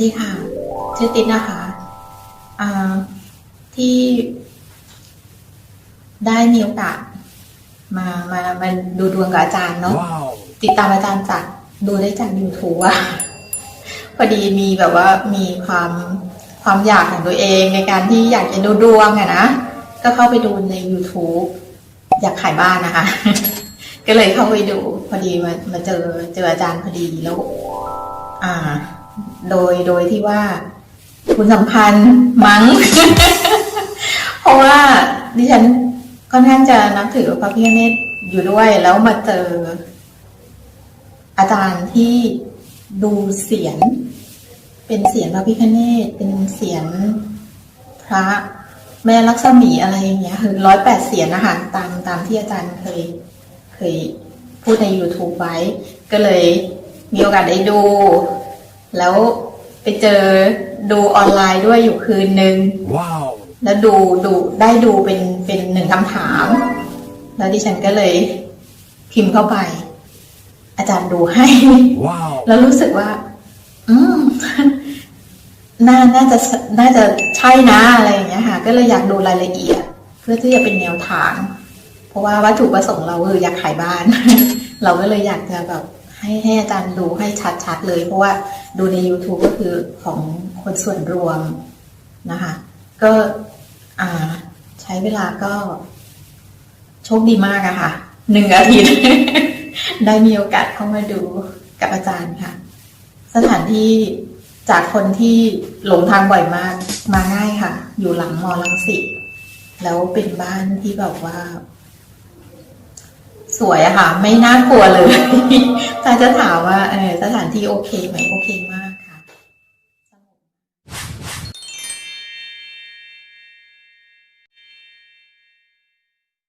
ดีค่ะ ชื่อติ๊ดนะคะอ่าที่ได้มีโอกาสมามามาดูดวงกับอาจารย์เนาะ Wow. ติดตามอาจารย์จากดูได้จาก YouTube อะพอดีมีแบบว่ามีความความอยากของตัวเองในการที่อยากจะดูดวงอะนะ ก็เข้าไปดูใน YouTube อยากขายบ้านนะคะ ก็เลยเข้าไปดู พอดีมามาเจอเจออาจารย์พอดีแล้ว อ่า โดยโดยที่ว่าคุณสัมพันธ์มั้ง เพราะว่าดิฉันค่อนข้างจะนับถือพระพิฆเนศอยู่ด้วยแล้วมาเจอ อาจารย์ที่ดูเสียง เป็นเสียงพระพิฆเนศเป็นเสียงพระแม่ลักษมีอะไรอย่างเงี้ยคือร้อยแปดเสียงนะคะตามตามที่อาจารย์เคยเคยพูดใน YouTube ไว้ ก็เลยมีโอกาสได้ดู แล้วไปเจอดูออนไลน์ด้วยอยู่คืนนึง Wow. แล้วดูดูได้ดูเป็นเป็นหนึ่งคำถาม แล้วดิฉันก็เลยพิมพ์เข้าไป อาจารย์ดูให้ Wow. แล้วรู้สึกว่า อืมน่าน่าจะน่าจะใช่นะอะไรอย่างเงี้ยค่ะ ก็เลยอยากดูรายละเอียด เพื่อที่จะเป็นแนวทาง เพราะว่าวัตถุประสงค์เราคืออยากขายบ้าน เราก็เลยอยากจะแบบ ให้ให้อาจารย์ดูให้ชัดๆเลย เพราะว่าดูใน YouTube ก็คือของคนส่วนรวมนะคะ ก็อ่าใช้เวลาก็โชคดีมากอะค่ะหนึ่งอาทิตย์ ได้มีโอกาสเข้ามาดูกับอาจารย์ค่ะ สถานที่จากคนที่หลงทางบ่อยมากมาง่ายค่ะ อยู่หลังมอลังสิตแล้วเป็นบ้านที่แบบว่า สวยอะค่ะ ไม่น่ากลัวเลยถ้าจะถามว่าเออสถานที่โอเคไหมโอเคมาก